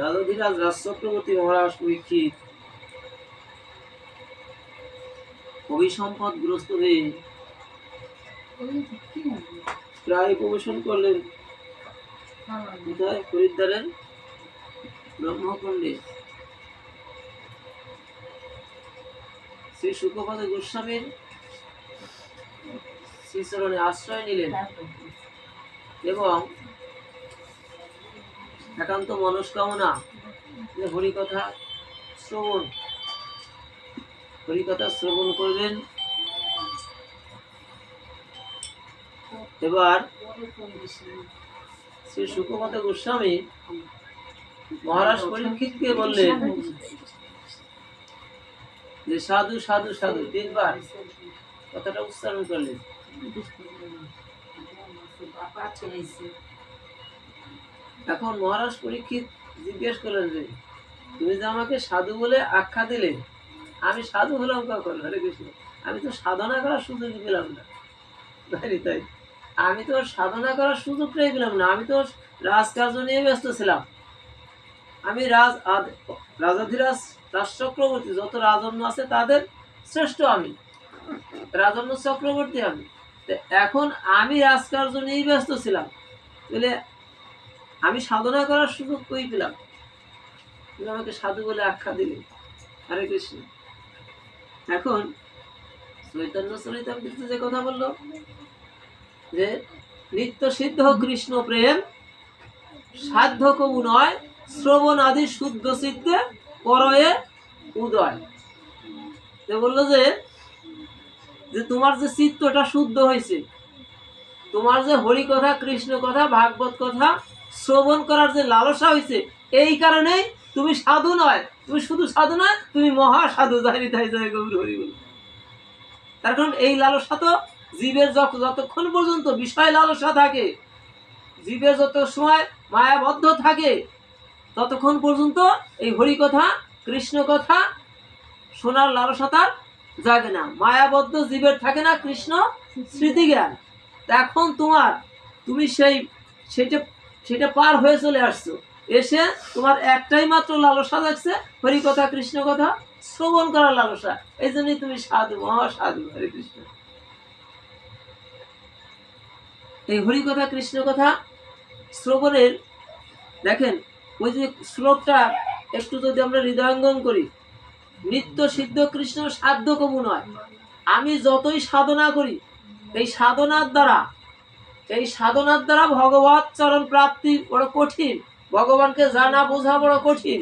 রাজাধিরাজ রাজ চক্রবর্তী মহারাজ পরীক্ষিত। কবি অভিসম্পদগ্রস্ত হয়ে প্রায় প্রবেশন করলেন। কোথায়? হরিদ্বারের ব্রহ্মকুণ্ডে। শ্রী সুখপাদ গোস্বামীর শ্রীচরণে আশ্রয় নিলেন এবং একান্ত মনস্কামনা। যে হরিকথা শ্রবণ হরিকথা শ্রবণ করবেন। এবার শ্রী সুখপাত গোস্বামী মহারাজ পরীক্ষিতকে বললেন, যে সাধু সাধু সাধু, তিনবার কথাটা উচ্চারণ করলেন। এখন মহারাজ পরীক্ষিত জিজ্ঞেস করলেন যে, তুমি যে আমাকে সাধু বলে আখ্যা দিলে, আমি সাধু হলাম কখন? হরে কৃষ্ণ। আমি তো সাধনা করার সুযোগ পেলাম না। তাই তাই। আমি তো সাধনা করার সুযোগটাই পেলাম না। আমি তো রাজকার্য নিয়ে ব্যস্ত ছিলাম। আমি রাজ রাজাধিরাজ, রাজ চক্রবর্তী, যত রাজন্য আছে তাদের শ্রেষ্ঠ আমি। রাজন্য চক্রবর্তী আমি। এখন আমি রাজকার্য নিয়েই ব্যস্ত ছিলাম। তাহলে আমি সাধনা করার সুযোগ কই পেলাম? তুমি আমাকে সাধু বলে আখ্যা দিলে। হরে কৃষ্ণ। এখন চৈতন্য চরিতামৃত যে কথা বলল, যে নিত্য সিদ্ধ কৃষ্ণ প্রেম সাধ্য কবু নয় শ্রবণ আদি শুদ্ধ চিত্তে করয়ে উদয়। যে বলল যে যে তোমার যে চিত্তটা শুদ্ধ হয়েছে তোমার যে হরি কথা কৃষ্ণ কথা ভাগবত কথা শ্রবণ করার যে লালসা হয়েছে এই কারণেই তুমি সাধু নয়। তুমি শুধু সাধু নয়, তুমি মহা সাধু জানি তাই জয় গৌর হরি বল। তার কারণ এই লালসা তো জীবের যত- যতক্ষণ পর্যন্ত বিষয় লালসা থাকে, জীবের যত সময় মায়াবদ্ধ থাকে, ততক্ষণ পর্যন্ত এই হরি কথা, কৃষ্ণ কথা শোনার লালসা তার জাগে না। মায়াবদ্ধ জীবের থাকে না কৃষ্ণ স্মৃতি জ্ঞান এখন তোমার, তুমি সেই সেটা সেটা পার হয়ে চলে আসছো। এসে তোমার একটাই মাত্র লালসা যাচ্ছে হরি কথা, কৃষ্ণ কথা, শ্রবণ করার লালসা। এই জন্যই তুমি সাধু মহা সাধু হরে কৃষ্ণ। এই হরি কথা, কৃষ্ণ কথা, শ্রবণের, দেখেন, ওই যে শ্লোকটা, একটু যদি আমরা হৃদয়ঙ্গম করি, নিত্য সিদ্ধ কৃষ্ণ সাধ্য কবু নয়। আমি যতই সাধনা করি, এই সাধনার দ্বারা এই সাধনার দ্বারা ভগবত চরণ প্রাপ্তি বড় কঠিন। ভগবানকে জানা, বোঝা বড় কঠিন।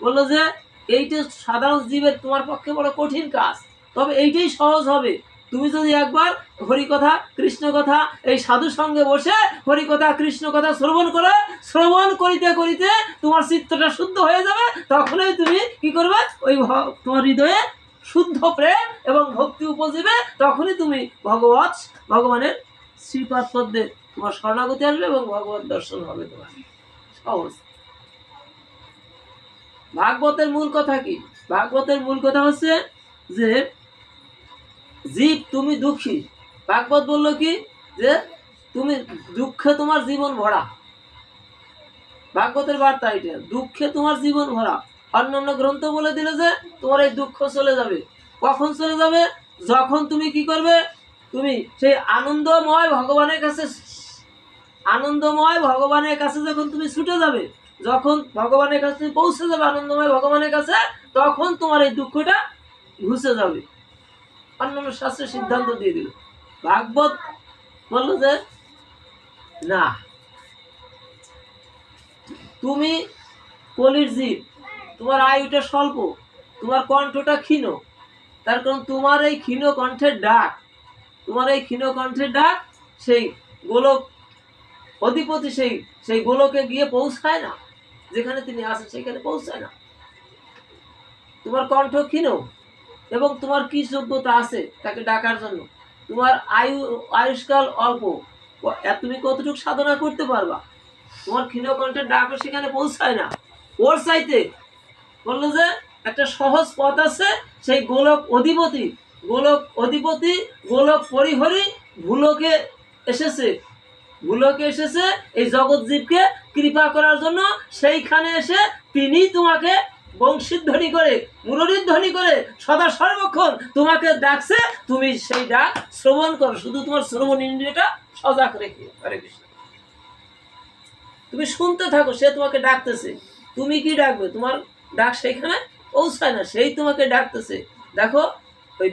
বলল যে, এইটা সাধারণ জীবের তোমার পক্ষে বড় কঠিন কাজ। তবে এইটাই সহজ হবে। তুমি যদি একবার হরি কথা কৃষ্ণ কথা, এই সাধুর সঙ্গে বসে হরি কথা কৃষ্ণ কথা শ্রবণ করে, শ্রবণ করিতে করিতে তোমার চিত্তটা শুদ্ধ হয়ে যাবে, তখনই তুমি কি করবে? ওই তোমার হৃদয়ে শুদ্ধ প্রেম এবং ভক্তি উপজীবে তখনই তুমি ভগবত ভগবানের শ্রীপাদ পদ্মে তোমার শরণাগতি আসবে এবং ভগবত দর্শন হবে তোমার। সহজ ভাগবতের মূল কথা কি? ভাগবতের মূল কথা হচ্ছে যে, জীব তুমি দুঃখী। ভাগবত বলল কি? যে, তুমি দুঃখে তোমার জীবন ভরা। ভাগবতের বার্তা এটা। দুঃখে তোমার জীবন ভরা। অন্যান্য গ্রন্থ বলে দিলে যে, তোমার এই দুঃখ চলে যাবে। কখন চলে যাবে? যখন তুমি কি করবে? তুমি সেই আনন্দময় ভগবানের কাছে আনন্দময় ভগবানের কাছে যখন তুমি ছুটে যাবে, যখন ভগবানের কাছে পৌঁছে যাবে আনন্দময় ভগবানের কাছে, তখন তোমার এই দুঃখটা ঘুষে যাবে। অন্যান্য শাস্ত্রের সিদ্ধান্ত দিয়ে দিল। ভাগবত বলল যে, না, তুমি কলির জীব, তোমার আয়ুটা স্বল্প, তোমার কণ্ঠটা ক্ষীণ, তার কারণ তোমার এই ক্ষীণ কণ্ঠের ডাক তোমার এই ক্ষীণ কণ্ঠের ডাক সেই গোলক অধিপতি সেই সেই গোলকে গিয়ে পৌঁছায় না। যেখানে তিনি আসেন সেখানে পৌঁছায় না। তোমার কণ্ঠ ক্ষীণ এবং তোমার কি যোগ্যতা আছে তাকে ডাকার জন্য? তোমার আয়ু, আয়ুষ্কাল অল্প। তুমি কতটুকু সাধনা করতে পারবা? তোমার ক্ষীণ কণ্ঠের ডাকও সেখানে পৌঁছায় না। ওর চাইতে বলল যে, একটা সহজ পথ আছে সেই গোলক অধিপতি গোলক অধিপতি, গোলক পরিহরি ভুলোকে এসেছে। ভুলোকে এসেছে এই জগৎ জীবকে কৃপা করার জন্য। সেইখানে এসে তিনি তোমাকে বংশীধ্বনি করে, মুরলীধ্বনি করে সদা সর্বক্ষণ তোমাকে ডাকছে। তুমি সেই ডাক শ্রবণ করো। শুধু তোমার শ্রবণ ইন্দ্রিয়টা সজাগ রেখে। হরে কৃষ্ণ। তুমি শুনতে থাকো, সে তোমাকে ডাকতেছে। তুমি কি ডাকবে? তোমার ডাক সেইখানে পৌঁছায় না। সেই তোমাকে ডাকতেছে। দেখো, ওই